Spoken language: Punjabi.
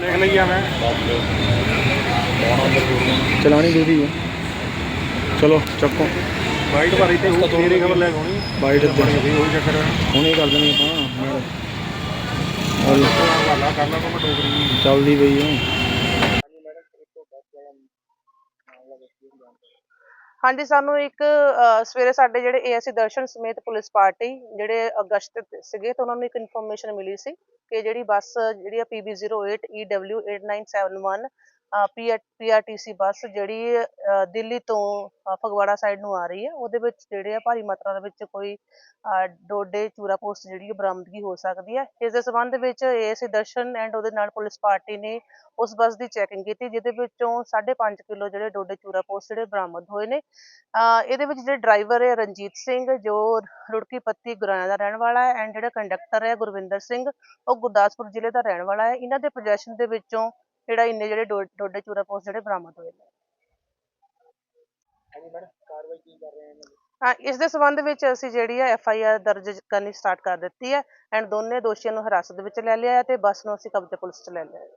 ਦੇਖ ਲਈਆ ਮੈਂ ਚਲਾਣੀ ਹੈ। ਚਲੋ ਚੱਕੋ। ਵਾਈਟ ਭਰੀ ਤੇ ਉਹ ਤੇਰੀ ਖਬਰ ਲੈ ਗੋਣੀ ਵਾਈਟ ਤੇ ਉਹ ਚੱਕਰ ਹੁਣੇ ਕਰ ਦੇਣੀ ਆਪਾਂ ਔਰ ਕਰ ਲਾ ਕੰਮ ਡੋਗਰੀ ਚੱਲਦੀ ਪਈ ਹੈ। ਹਾਂਜੀ, ਸਾਨੂੰ ਇੱਕ ਅਹ ਸਵੇਰੇ ਸਾਡੇ ਜਿਹੜੇ ਏਐਸਸੀ ਦਰਸ਼ਨ ਸਮੇਤ ਪੁਲਿਸ ਪਾਰਟੀ ਜਿਹੜੇ ਅਗਸਤ ਸੀਗੇ ਤੇ ਉਹਨਾਂ ਨੂੰ ਇੱਕ ਇਨਫੋਰਮੇਸ਼ਨ ਮਿਲੀ ਸੀ ਕਿ ਜਿਹੜੀ ਬੱਸ ਜਿਹੜੀ ਆ PB08 ਪੀ ਪੀਆਰਟੀਸੀ ਬੱਸ ਜਿਹੜੀ ਅ, ਦਿੱਲੀ ਤੋਂ ਫਗਵਾੜਾ ਸਾਈਡ ਨੂੰ ਆ ਰਹੀ ਹੈ। ਉਹਦੇ ਵਿੱਚ ਜਿਹੜੇ ਆ ਭਾਰੀ ਮਾਤਰਾ ਦੇ ਵਿੱਚ ਕੋਈ ਡੋਡੇ ਚੂਰਾ ਪੋਸਟ ਜਿਹੜੀ ਹੈ ਬਰਾਮਦਗੀ ਹੋ ਸਕਦੀ ਹੈ। ਇਸ ਦੇ ਸੰਬੰਧ ਵਿੱਚ ਏਐਸਸੀ ਦਰਸ਼ਨ ਐਂਡ ਉਹਦੇ ਨਾਲ ਪੁਲਿਸ ਪਾਰਟੀ ਨੇ ਉਸ ਬੱਸ ਦੀ ਚੈਕਿੰਗ ਕੀਤੀ ਜਿਹਦੇ ਵਿੱਚੋਂ 5.5 ਕਿਲੋ ਜਿਹੜੇ ਡੋਡੇ ਚੂਰਾ ਪੋਸਟ ਜਿਹੜੇ ਬਰਾਮਦ ਹੋਏ ਨੇ। ਅਹ ਇਹਦੇ ਵਿੱਚ ਜਿਹੜੇ ਡਰਾਈਵਰ ਹੈ ਰਣਜੀਤ ਸਿੰਘ ਜੋ ਰੁੜਕੀ ਪੱਤੀ ਗੁਰਾਇਆ ਦਾ ਰਹਿਣ ਵਾਲਾ ਹੈ ਐਂਡ ਜਿਹੜਾ ਕੰਡਕਟਰ ਹੈ ਗੁਰਵਿੰਦਰ ਸਿੰਘ ਉਹ ਗੁਰਦਾਸਪੁਰ ਜ਼ਿਲ੍ਹੇ ਦਾ ਰਹਿਣ ਵਾਲਾ ਹੈ। ਇਹਨਾਂ ਦੇ ਪੋਜੈਸ਼ਨ ਦੇ ਵਿੱਚੋਂ ਜਿਹੜਾ ਇੰਨੇ ਜਿਹੜੇ ਡੋ- ਡੋਡੇ ਚੂਰਾ ਪੋਸਟ ਜਿਹੜੇ ਬਰਾਮਦ ਹੋਏ ਨੇ। ਹਾਂ ਇਸ ਦੇ ਸੰਬੰਧ ਵਿੱਚ ਅਸੀਂ ਜਿਹੜੀ ਹੈ ਐਫ ਆਈ ਆਰ ਦਰਜ ਕਰਨੀ ਸਟਾਰਟ ਕਰ ਦਿੱਤੀ ਹੈ ਐਂਡ ਦੋਨੇ ਦੋਸ਼ੀਆਂ ਨੂੰ ਹਿਰਾਸਤ ਵਿੱਚ ਲੈ ਲਿਆ ਹੈ ਤੇ ਬੱਸ ਨੂੰ ਅਸੀਂ ਕਬਜ਼ੇ ਪੁਲਿਸ 'ਚ ਲੈ ਲਿਆ ਹੈ।